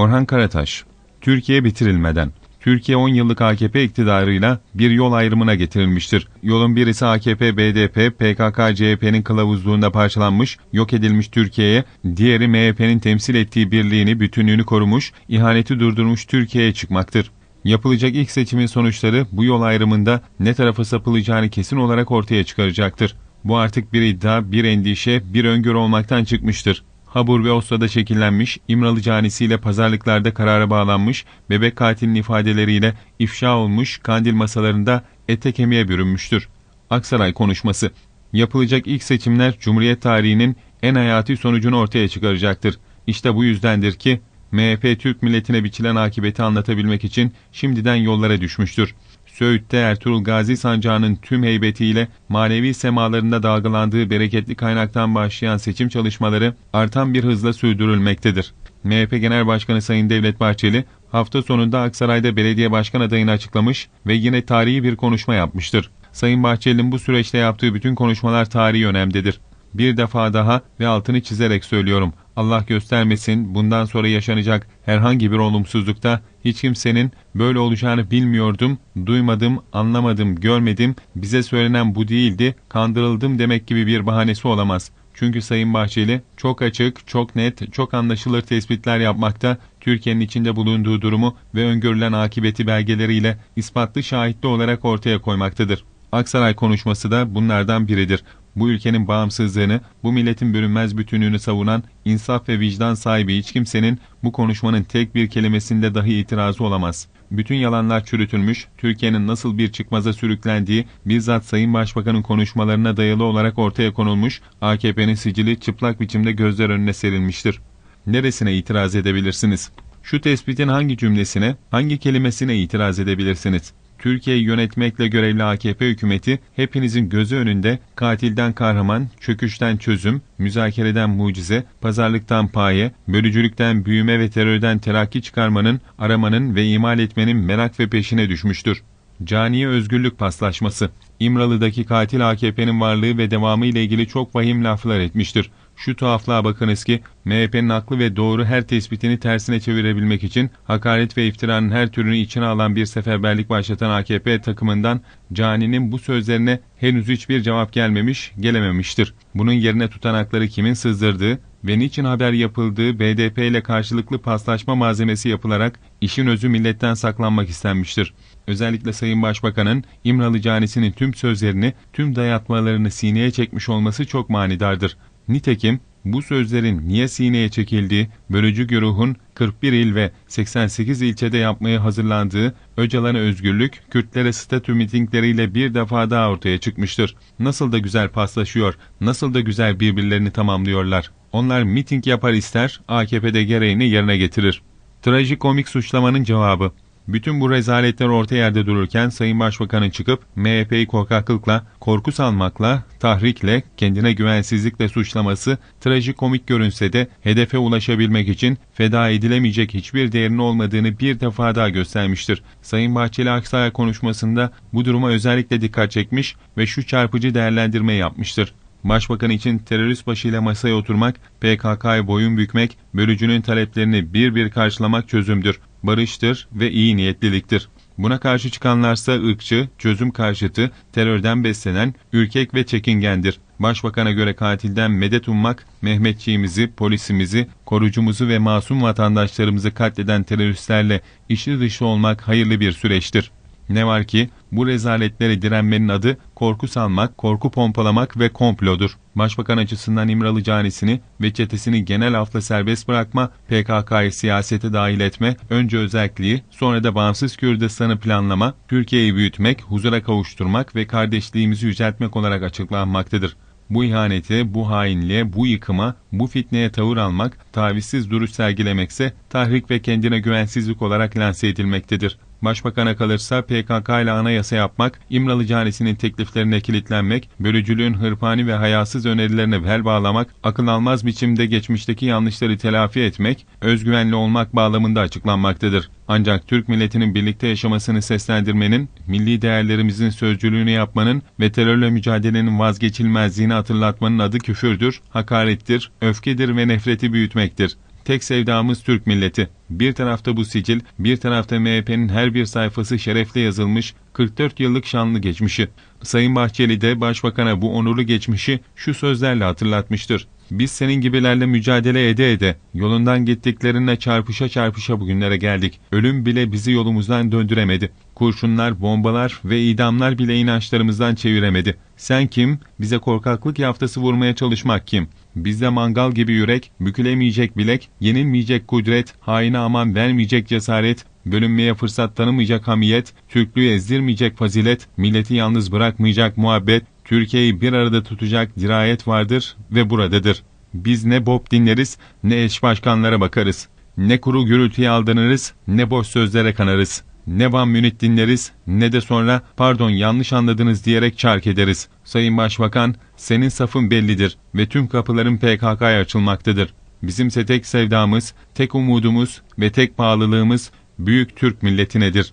Orhan Karataş, Türkiye bitirilmeden, Türkiye 10 yıllık AKP iktidarıyla bir yol ayrımına getirilmiştir. Yolun birisi AKP, BDP, PKK, CHP'nin kılavuzluğunda parçalanmış, yok edilmiş Türkiye'ye, diğeri MHP'nin temsil ettiği birliğini, bütünlüğünü korumuş, ihaneti durdurmuş Türkiye'ye çıkmaktır. Yapılacak ilk seçimin sonuçları bu yol ayrımında ne tarafa sapılacağını kesin olarak ortaya çıkaracaktır. Bu artık bir iddia, bir endişe, bir öngörü olmaktan çıkmıştır. Habur ve Oslo'da şekillenmiş, İmralı canisiyle pazarlıklarda karara bağlanmış, bebek katilinin ifadeleriyle ifşa olmuş, kandil masalarında ete kemiğe bürünmüştür. Aksaray konuşması Yapılacak ilk seçimler Cumhuriyet tarihinin en hayati sonucunu ortaya çıkaracaktır. İşte bu yüzdendir ki MHP Türk milletine biçilen akıbeti anlatabilmek için şimdiden yollara düşmüştür. Söğüt'te Ertuğrul Gazi Sancağı'nın tüm heybetiyle manevi semalarında dalgalandığı bereketli kaynaktan başlayan seçim çalışmaları artan bir hızla sürdürülmektedir. MHP Genel Başkanı Sayın Devlet Bahçeli hafta sonunda Aksaray'da belediye başkan adayını açıklamış ve yine tarihi bir konuşma yapmıştır. Sayın Bahçeli'nin bu süreçte yaptığı bütün konuşmalar tarihi önemdedir. Bir defa daha ve altını çizerek söylüyorum. Allah göstermesin bundan sonra yaşanacak herhangi bir olumsuzlukta hiç kimsenin böyle olacağını bilmiyordum, duymadım, anlamadım, görmedim, bize söylenen bu değildi, kandırıldım demek gibi bir bahanesi olamaz. Çünkü Sayın Bahçeli çok açık, çok net, çok anlaşılır tespitler yapmakta, Türkiye'nin içinde bulunduğu durumu ve öngörülen akıbeti belgeleriyle ispatlı şahitli olarak ortaya koymaktadır. Aksaray konuşması da bunlardan biridir bu ülkenin bağımsızlığını, bu milletin bölünmez bütünlüğünü savunan insaf ve vicdan sahibi hiç kimsenin bu konuşmanın tek bir kelimesinde dahi itirazı olamaz. Bütün yalanlar çürütülmüş, Türkiye'nin nasıl bir çıkmaza sürüklendiği bizzat Sayın Başbakan'ın konuşmalarına dayalı olarak ortaya konulmuş, AKP'nin sicili çıplak biçimde gözler önüne serilmiştir. Neresine itiraz edebilirsiniz? Şu tespitin hangi cümlesine, hangi kelimesine itiraz edebilirsiniz? Türkiye'yi yönetmekle görevli AKP hükümeti hepinizin gözü önünde katilden kahraman, çöküşten çözüm, müzakereden mucize, pazarlıktan paye, bölücülükten büyüme ve terörden terakki çıkarmanın, aramanın ve imal etmenin merak ve peşine düşmüştür. Caniye özgürlük paslaşması İmralı'daki katil AKP'nin varlığı ve devamı ile ilgili çok vahim laflar etmiştir. Şu tuhaflığa bakınız ki MHP'nin aklı ve doğru her tespitini tersine çevirebilmek için hakaret ve iftiranın her türünü içine alan bir seferberlik başlatan AKP takımından Cani'nin bu sözlerine henüz hiçbir cevap gelmemiş, gelememiştir. Bunun yerine tutanakları kimin sızdırdığı ve niçin haber yapıldığı BDP ile karşılıklı paslaşma malzemesi yapılarak işin özü milletten saklanmak istenmiştir. Özellikle Sayın Başbakan'ın İmralı Canisi'nin tüm sözlerini, tüm dayatmalarını sineye çekmiş olması çok manidardır. Nitekim bu sözlerin niye sineye çekildiği, bölücü güruhun 41 il ve 88 ilçede yapmaya hazırlandığı Öcalan'a özgürlük, Kürtlere statü mitingleriyle bir defa daha ortaya çıkmıştır. Nasıl da güzel paslaşıyor, nasıl da güzel birbirlerini tamamlıyorlar. Onlar miting yapar ister, AKP'de gereğini yerine getirir. Trajikomik suçlamanın cevabı bütün bu rezaletler orta yerde dururken Sayın Başbakan'ın çıkıp MHP'yi korkaklıkla, korku salmakla, tahrikle, kendine güvensizlikle suçlaması trajikomik görünse de hedefe ulaşabilmek için feda edilemeyecek hiçbir değerinin olmadığını bir defa daha göstermiştir. Sayın Bahçeli Aksaray konuşmasında bu duruma özellikle dikkat çekmiş ve şu çarpıcı değerlendirme yapmıştır. Başbakan için terörist başıyla masaya oturmak, PKK'ya boyun bükmek, bölücünün taleplerini bir bir karşılamak çözümdür barıştır ve iyi niyetliliktir. Buna karşı çıkanlarsa ırkçı, çözüm karşıtı, terörden beslenen, ürkek ve çekingendir. Başbakan'a göre katilden medet ummak, Mehmetçiğimizi, polisimizi, korucumuzu ve masum vatandaşlarımızı katleden teröristlerle işi dışı olmak hayırlı bir süreçtir. Ne var ki bu rezaletlere direnmenin adı korku salmak, korku pompalamak ve komplodur. Başbakan açısından İmralı canisini ve çetesini genel afla serbest bırakma, PKK'yı siyasete dahil etme, önce özelliği, sonra da bağımsız Kürdistan'ı planlama, Türkiye'yi büyütmek, huzura kavuşturmak ve kardeşliğimizi yüceltmek olarak açıklanmaktadır. Bu ihanete, bu hainliğe, bu yıkıma, bu fitneye tavır almak, tavizsiz duruş sergilemekse tahrik ve kendine güvensizlik olarak lanse edilmektedir. Başbakan'a kalırsa PKK ile anayasa yapmak, İmralı canisinin tekliflerine kilitlenmek, bölücülüğün hırpani ve hayasız önerilerine bel bağlamak, akıl almaz biçimde geçmişteki yanlışları telafi etmek, özgüvenli olmak bağlamında açıklanmaktadır. Ancak Türk milletinin birlikte yaşamasını seslendirmenin, milli değerlerimizin sözcülüğünü yapmanın ve terörle mücadelenin vazgeçilmezliğini hatırlatmanın adı küfürdür, hakarettir, öfkedir ve nefreti büyütmektir tek sevdamız Türk milleti. Bir tarafta bu sicil, bir tarafta MHP'nin her bir sayfası şerefle yazılmış 44 yıllık şanlı geçmişi. Sayın Bahçeli de başbakana bu onurlu geçmişi şu sözlerle hatırlatmıştır. Biz senin gibilerle mücadele ede ede, yolundan gittiklerinle çarpışa çarpışa bugünlere geldik. Ölüm bile bizi yolumuzdan döndüremedi. Kurşunlar, bombalar ve idamlar bile inançlarımızdan çeviremedi. Sen kim? Bize korkaklık yaftası vurmaya çalışmak kim? Bizde mangal gibi yürek, bükülemeyecek bilek, yenilmeyecek kudret, haine aman vermeyecek cesaret, bölünmeye fırsat tanımayacak hamiyet, Türklüğü ezdirmeyecek fazilet, milleti yalnız bırakmayacak muhabbet, Türkiye'yi bir arada tutacak dirayet vardır ve buradadır. Biz ne Bob dinleriz, ne eş başkanlara bakarız. Ne kuru gürültüye aldanırız, ne boş sözlere kanarız. Ne Van Münih dinleriz, ne de sonra pardon yanlış anladınız diyerek çark ederiz. Sayın Başbakan, senin safın bellidir ve tüm kapıların PKK'ya açılmaktadır. Bizimse tek sevdamız, tek umudumuz ve tek bağlılığımız büyük Türk milletinedir.